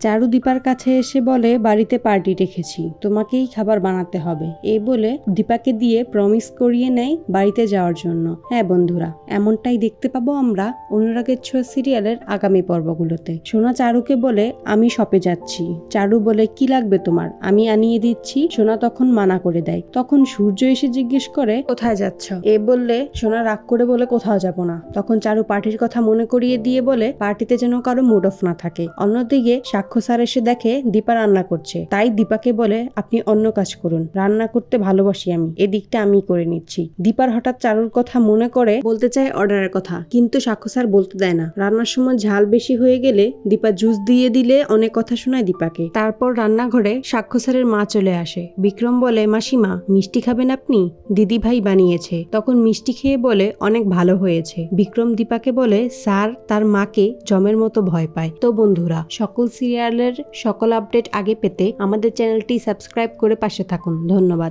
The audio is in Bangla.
চারু দীপার কাছে এসে বলে, বাড়িতে পার্টি রেখেছি, তোমাকেই খাবার বানাতে হবে। এই বলে দীপাকে দিয়ে প্রমিস করিয়ে নেয় বাড়িতে যাওয়ার জন্য। হ্যাঁ বন্ধুরা, এমনটাই দেখতে পাবো আমরা অনুরাগের ছোঁয়া সিরিয়ালের আগামী পর্বগুলোতে। সোনা চারুকে বলে, আমি শপে যাচ্ছি। চারু বলে, কি লাগবে তোমার? আমি আনিয়ে দিচ্ছি। সোনা তখন মানা করে দেয়। তখন সূর্য এসে জিজ্ঞেস করে, কোথায় যাচ্ছ? এ বললে, সোনা রাগ করে বলে কোথাও যাব না। তখন চারু পার্টির কথা মনে করিয়ে দিয়ে বলে, পার্টিতে যেন কারও মুড অফ না থাকে। অন্যদিকে সাক্ষ্য স্যার এসে দেখে দীপা রান্না করছে। তাই দীপাকে বলে, আপনি অন্য কাজ করুন। রান্না করতে ভালোবাসি আমি। এদিকটা আমি করে নিচ্ছি। দীপার হঠাৎ চারুর কথা মনে করে বলতে চায় অর্ডারের কথা। কিন্তু সাক্ষ্য স্যার বলতে দেয় না। রান্নার সময় ঝাল বেশি হয়ে গেলে দীপা জুস দিয়ে দিলে অনেক কথা শোনায় দীপাকে। তারপর রান্নাঘরে সাক্ষ্য স্যারের মা চলে আসে। বিক্রম বলে, মাসিমা, মিষ্টি খাবেন আপনি? দিদি ভাই বানিয়েছে। তখন মিষ্টি খেয়ে বলে, অনেক ভালো হয়েছে। বিক্রম দীপাকে বলে, স্যার, তার মাকে জমের মতো ভয় পায়। তো বন্ধুরা, সকল সিরিয়ালের সকল আপডেট আগে পেতে আমাদের চ্যানেলটি সাবস্ক্রাইব করে পাশে থাকুন। ধন্যবাদ।